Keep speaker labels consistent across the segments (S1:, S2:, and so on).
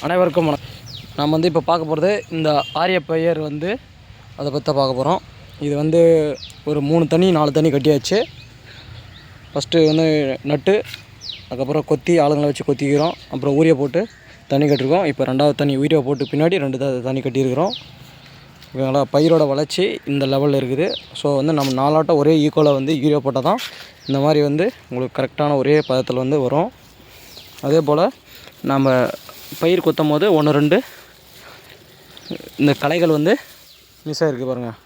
S1: அனைவருக்கும் நம்ம வந்து இப்போ பார்க்க போகிறது இந்த ஆரிய பயிர் வந்து அதை பற்றி பார்க்க போகிறோம் இது வந்து ஒரு மூணு தண்ணி நாலு தண்ணி கட்டியாச்சு. ஃபஸ்ட்டு வந்து நட்டு அதுக்கப்புறம் கொத்தி ஆளுங்களை வச்சு கொத்திக்கிறோம். அப்புறம் ஊரிய போட்டு தண்ணி கட்டிருக்கோம். இப்போ ரெண்டாவது தண்ணி ஊரியை போட்டு பின்னாடி ரெண்டு த- தண்ணி கட்டியிருக்கிறோம். இவங்களா பயிரோட வளர்ச்சி இந்த லெவலில் இருக்குது. ஸோ வந்து நம்ம நாலாட்டம் ஒரே ஈக்குவலாக வந்து யூரியா போட்டால் தான் இந்த மாதிரி வந்து உங்களுக்கு கரெக்டான ஒரே பதத்தில் வந்து வரும். அதே போல் நம்ம பயிர் கொத்தும் போது ஒன்று ரெண்டு. இந்த களைகள் வந்து மிஸ் ஆகிருக்கு பாருங்கள்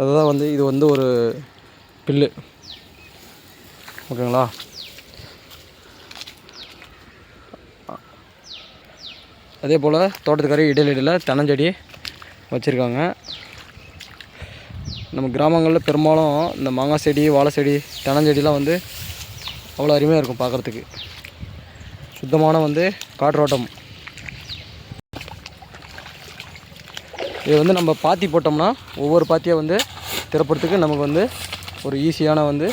S1: அதுதான் வந்து இது வந்து ஒரு பில்லு. ஓகேங்களா? அதே போல் தோட்டத்துக்காரி இடையில இடையில தென்னஞ்செடி வச்சுருக்காங்க. நம்ம கிராமங்களில் பெரும்பாலும் இந்த மாங்காய் செடி வாழை செடி தென்னஞ்செடிலாம் வந்து அவ்வளோ அருமையாக இருக்கும் பார்க்குறதுக்கு. சுத்தமான வந்து காற்றோட்டம். இது வந்து நம்ம பாத்தி போட்டோம்னா ஒவ்வொரு பாத்தியை வந்து திறப்புறதுக்கு நமக்கு வந்து ஒரு ஈஸியான வந்து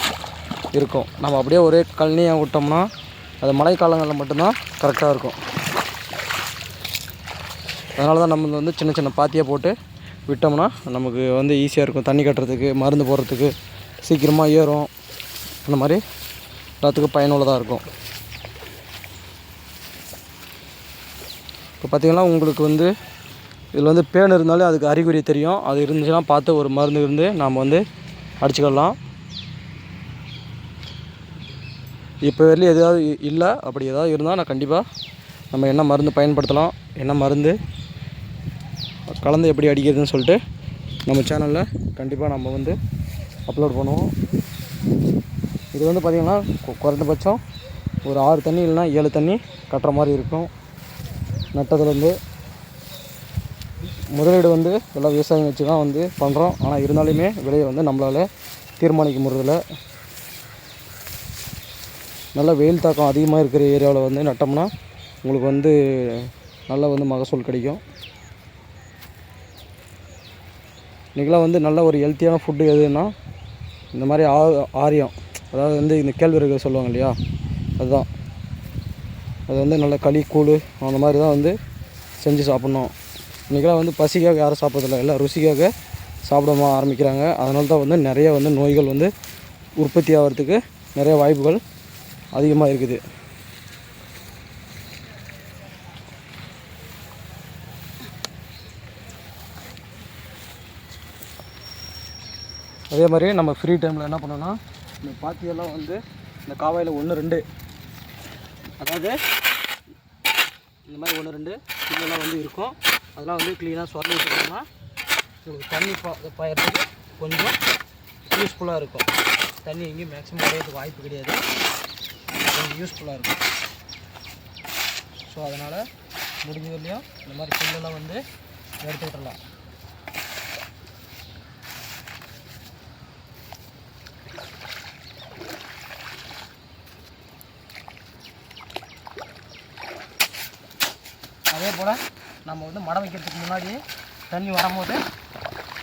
S1: இருக்கும். நம்ம அப்படியே ஒரே கழனியாக விட்டோம்னா அது மழை காலங்களில் மட்டும்தான் கரெக்டாக இருக்கும். அதனால தான் நம்ம வந்து சின்ன சின்ன பாத்தியாக போட்டு விட்டோம்னா நமக்கு வந்து ஈஸியாக இருக்கும். தண்ணி கட்டுறதுக்கு மருந்து போடுறதுக்கு சீக்கிரமாக ஏறும். அந்த மாதிரி எல்லாத்துக்கும் பயனுள்ளதாக இருக்கும். இப்போ பார்த்தீங்கன்னா உங்களுக்கு வந்து இதில் வந்து பேன் இருந்தாலே அதுக்கு அறிகுறி தெரியும். அது இருந்துச்சுன்னா பார்த்து ஒரு மருந்து இருந்து நாம் வந்து அடிச்சுக்கலாம். இப்போ வரலையும் எதாவது இல்லை அப்படி ஏதாவது இருந்தால் நான் கண்டிப்பாக நம்ம என்ன மருந்து பயன்படுத்தலாம் என்ன மருந்து கலந்து எப்படி அடிக்கிறதுன்னு சொல்லிட்டு நம்ம சேனலில் கண்டிப்பாக நம்ம வந்து அப்லோட் பண்ணுவோம். இது வந்து பார்த்திங்கன்னா கொ- குறைந்தபட்சம் ஒரு ஆறு தண்ணி இல்லைன்னா ஏழு தண்ணி கட்டுற மாதிரி இருக்கும். நட்டதுலேருந்து முதலீடு வந்து எல்லாம் விவசாயம் வச்சு தான் வந்து பண்ணுறோம் ஆனால் இருந்தாலுமே விலையை வந்து நம்மளால் தீர்மானிக்க முடியல நல்ல வெயில் தாக்கம் அதிகமாக இருக்கிற ஏரியாவில் வந்து நட்டோம்னா உங்களுக்கு வந்து நல்ல வந்து மகசூல் கிடைக்கும். இன்றைக்கெலாம் வந்து நல்ல ஒரு ஹெல்த்தியான ஃபுட்டு எதுன்னா இந்த மாதிரி ஆ ஆரியம். அதாவது வந்து இந்த கேழ்வரகு சொல்லுவாங்க இல்லையா? அதுதான். அது வந்து நல்ல களி கூழ் அந்த மாதிரி தான் வந்து செஞ்சு சாப்பிட்ணும். இன்றைக்கெலாம் வந்து பசிக்காக யாரும் சாப்பிட்றதில்ல. எல்லாம் ருசிக்காக சாப்பிட ஆரம்பிக்கிறாங்க. அதனால தான் வந்து நிறைய வந்து நோய்கள் வந்து உற்பத்தி ஆகிறதுக்கு நிறைய வாய்ப்புகள் அதிகமாக இருக்குது. அதே மாதிரி நம்ம ஃப்ரீ டைமில் என்ன பண்ணோன்னா இந்த பாத்தியெல்லாம் வந்து இந்த காவாயில் ஒன்று ரெண்டு அதாவது இந்த மாதிரி ஒன்று ரெண்டு இதெல்லாம் வந்து இருக்கும். அதெல்லாம் வந்து க்ளீனாக சொரண்டி விட்டுட்டோம்னா உங்களுக்கு தண்ணி பா பாயறதுக்கு கொஞ்சம் யூஸ்ஃபுல்லாக இருக்கும். தண்ணி எங்கேயும் மேக்ஸிமம் வரையறதுக்கு வாய்ப்பு கிடையாது. கொஞ்சம் யூஸ்ஃபுல்லாக இருக்கும். ஸோ அதனால் முடிஞ்சதுலையும் இந்த மாதிரி புல்லெல்லாம் வந்து எடுத்து விட்டுறலாம் அதே போல் நம்ம வந்து மடம் வைக்கிறதுக்கு முன்னாடி தண்ணி வரும்போது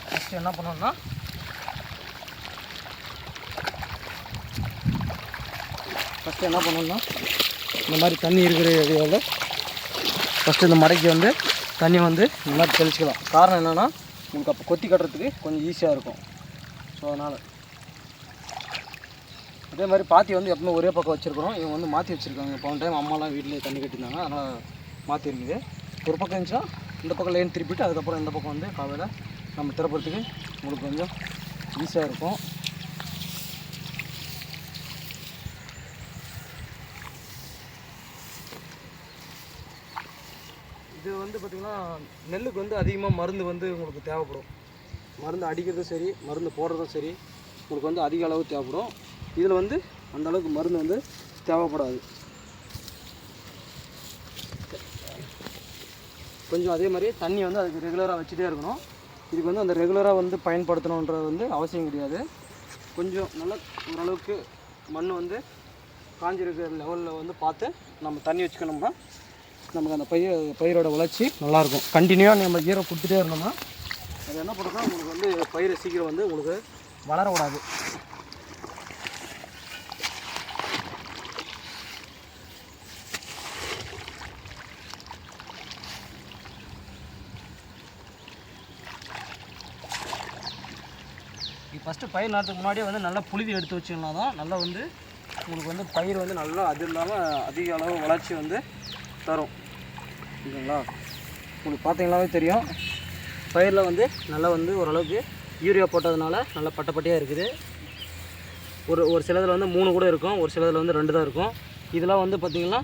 S1: ஃபஸ்ட்டு என்ன பண்ணணும்னா ஃபஸ்ட்டு என்ன பண்ணணும்னா இந்த மாதிரி தண்ணி இருக்கிற ஏரியாவில் ஃபஸ்ட்டு இந்த மடைக்கு வந்து தண்ணி வந்து நல்லா தெளிச்சுக்கலாம் தெளிச்சிக்கலாம். காரணம் என்னென்னா உங்களுக்கு அப்போ கொத்தி கட்டுறதுக்கு கொஞ்சம் ஈஸியாக இருக்கும். ஸோ அதனால். அதே மாதிரி பாத்தி வந்து எப்பவுமே ஒரே பக்கம் வச்சுருக்குறோம். இவங்க வந்து மாற்றி வச்சுருக்காங்க. போன டைம் அம்மாலாம் வீட்டிலே தண்ணி கட்டியிருந்தாங்க. அதனால் மாற்றி இருக்குது. ஒரு பக்கம் இருந்துச்சா? இந்த பக்கம் லைன் திருப்பிட்டு அதுக்கப்புறம் இந்த பக்கம் வந்து காலையில் நம்ம திறப்புறதுக்கு உங்களுக்கு கொஞ்சம் ஈஸியாக இருக்கும். இது வந்து பார்த்திங்கன்னா நெல்லுக்கு வந்து அதிகமாக மருந்து வந்து உங்களுக்கு தேவைப்படும். மருந்து அடிக்கிறதும் சரி மருந்து போடுறதும் சரி உங்களுக்கு வந்து அதிக அளவு தேவைப்படும். இதில் வந்து அந்த அளவுக்கு மருந்து வந்து தேவைப்படாது. கொஞ்சம் அதே மாதிரி தண்ணி வந்து அதுக்கு ரெகுலராக வச்சுட்டே இருக்கணும். இதுக்கு வந்து அந்த ரெகுலராக வந்து பயன்படுத்தணுன்றது வந்து அவசியம் கிடையாது. கொஞ்சம் நல்ல ஓரளவுக்கு மண் வந்து காஞ்சிருக்கிற லெவலில் வந்து பார்த்து நம்ம தண்ணி வச்சுக்கணும்னா நமக்கு அந்த பயிர் பயிரோட வளர்ச்சி நல்லாயிருக்கும். கண்டினியூவாக நம்ம ஈரை கொடுத்துட்டே இருந்தோம்னா அது என்ன பண்ணுறோம்னா உங்களுக்கு வந்து பயிரை சீக்கிரம் வந்து உங்களுக்கு வளர விடாது ஃபஸ்ட்டு பயிர் நடுறதுக்கு முன்னாடியே வந்து நல்லா புழுதி எடுத்து வச்சிங்கன்னா தான் நல்லா வந்து உங்களுக்கு வந்து பயிர் வந்து நல்லா அது இல்லாமல் அதிக அளவு வளர்ச்சி வந்து தரும். ஓகேங்களா உங்களுக்கு பார்த்தீங்களாவே தெரியும். பயிரில் வந்து நல்லா வந்து ஓரளவுக்கு யூரியா போட்டதுனால நல்லா பட்டப்பட்டியாக இருக்குது. ஒரு ஒரு சிலதில் வந்து மூணு கூட இருக்கும். ஒரு சிலதில் வந்து ரெண்டு தான் இருக்கும். இதெல்லாம் வந்து பார்த்திங்கன்னா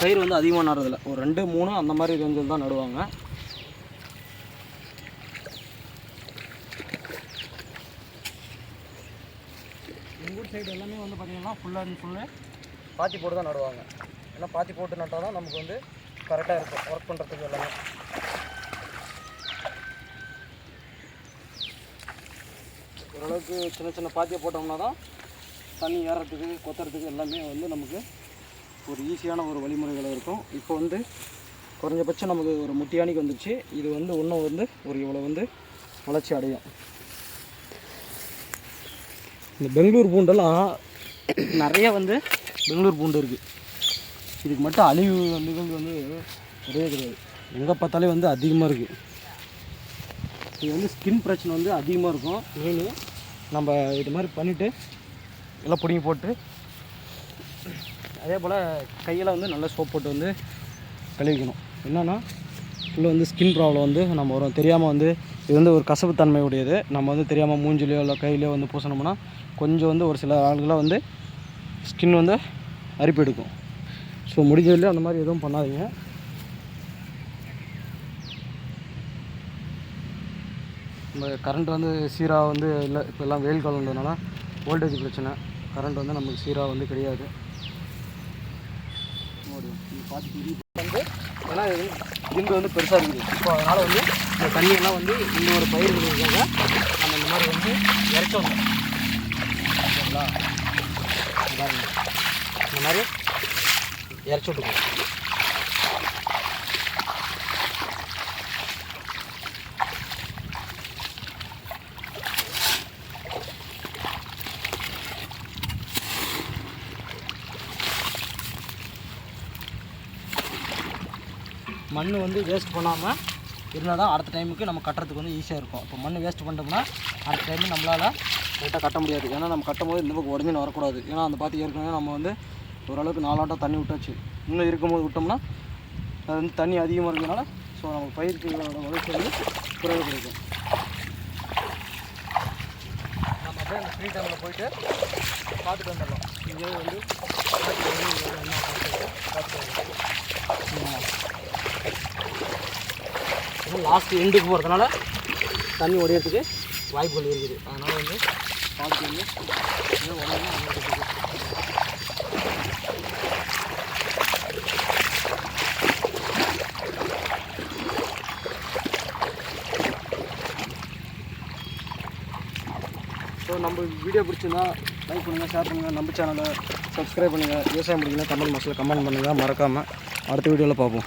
S1: பயிர் வந்து அதிகமாக நடுறதில்ல. ஒரு ரெண்டு மூணு அந்த மாதிரி ரேஞ்சில் தான் நடுவாங்க. சைடு எல்லாமே வந்து பார்த்திங்கன்னா ஃபுல்லாக அண்ட் ஃபுல்லு பாத்தி போட்டு தான் நடுவாங்க. ஏன்னா பாத்தி போட்டு நட்டால் தான் நமக்கு வந்து கரெக்டாக இருக்கும். ஒர்க் பண்ணுறதுக்கு எல்லாமே. ஓரளவுக்கு சின்ன சின்ன பாத்தியை போட்டோம்னா தான் தண்ணி ஏறுறதுக்கு கொத்துறதுக்கு எல்லாமே வந்து நமக்கு ஒரு ஈஸியான ஒரு வழிமுறைகள் இருக்கும். இப்போ வந்து குறைஞ்சபட்சம் நமக்கு ஒரு முட்டியானிக்கு வந்துச்சு இது வந்து இன்னும் வந்து ஒரு இவ்வளோ வந்து வளர்ச்சி அடையும். இந்த பெங்களூர் பூண்டெல்லாம் நிறைய வந்து பெங்களூர் பூண்டு இருக்குது இதுக்கு மட்டும் அழிவு வந்து வந்து கிடையவே கிடையாது. எங்கே பார்த்தாலே வந்து அதிகமாக இருக்குது இது வந்து ஸ்கின் பிரச்சனை வந்து அதிகமாக இருக்கும். மெயின் நம்ம இது மாதிரி பண்ணிவிட்டு எல்லாம் பிடிங்கி போட்டு அதே போல் கையில் வந்து நல்லா சோப் போட்டு வந்து கழுவிக்கணும். என்னென்னா உள்ள வந்து ஸ்கின் ப்ராப்ளம் வந்து நம்ம வரும். தெரியாமல் வந்து இது வந்து ஒரு கசப்புத்தன்மை உடையது. நம்ம வந்து தெரியாமல் மூஞ்சிலையோ இல்லை கையிலையோ வந்து பூசணும்னா கொஞ்சம் வந்து ஒரு சில ஆளுகளாக வந்து ஸ்கின் வந்து அரிப்பு எடுக்கும். ஸோ முடிஞ்சதில்லையும் அந்த மாதிரி எதுவும் பண்ணாதீங்க. நம்ம கரண்ட் வந்து சீராக வந்து இல்லை இப்போ எல்லாம் வெயில் இருந்ததுனால வோல்டேஜ் பிரச்சனை. கரண்ட் வந்து நமக்கு சீராக வந்து கிடையாது. வந்து ஏன்னா இது வந்து பெருசாக இருக்குது இப்போ அதனால் வந்து இந்த தண்ணியெல்லாம் வந்து இன்னொரு பயிர் நம்ம இந்த மாதிரி வந்து இறச்சோம் ஓகேங்களா இந்த மாதிரி இறச்சி விட்டுக்கணும். மண் வந்து வேஸ்ட் பண்ணாமல் இருந்தால் தான் அடுத்த டைமுக்கு நம்ம கட்டுறதுக்கு வந்து ஈஸியாக இருக்கும். இப்போ மண் வேஸ்ட் பண்ணிட்டோம்னா அடுத்த டைம் நம்மளால் கரெக்டாக கட்ட முடியாது. ஏன்னா நம்ம கட்டும் போது இந்த பக்கம் உடஞ்சின்னு வரக்கூடாது. ஏன்னா அந்த பார்த்து ஏற்கனவே நம்ம வந்து ஓரளவுக்கு நாலாட்டம் தண்ணி விட்டாச்சு. இன்னும் இருக்கும்போது விட்டோம்னா அது வந்து தண்ணி அதிகமாக இருக்கிறதுனால ஸோ நம்ம பயிர்ச்சிகளோட வளர்ச்சி வந்து குறைவு கிடைக்கும். நம்ம அப்படியே அந்த ஃப்ரீ டைமில் போயிட்டு பார்த்துட்டு வந்துடலாம். இங்கே வந்து பார்த்துட்டு வந்து பார்த்துட்டு லாஸ்ட்டு எண்டுக்கு போகிறதுனால தண்ணி உடையிறதுக்கு வாய்ப்புகள் இருக்குது. அதனால் வந்து பார்த்து வந்து இன்னும் ஸோ நம்ம வீடியோ பிடிச்சிருந்தா லைக் பண்ணுங்கள் ஷேர் பண்ணுங்கள் நம்ம சேனலை சப்ஸ்கிரைப் பண்ணுங்கள் விவசாயம் பிடிக்கணும் கமெண்ட் பாக்ஸில் கமெண்ட் பண்ணுங்கள் மறக்காமல் அடுத்த வீடியோவில் பார்ப்போம்.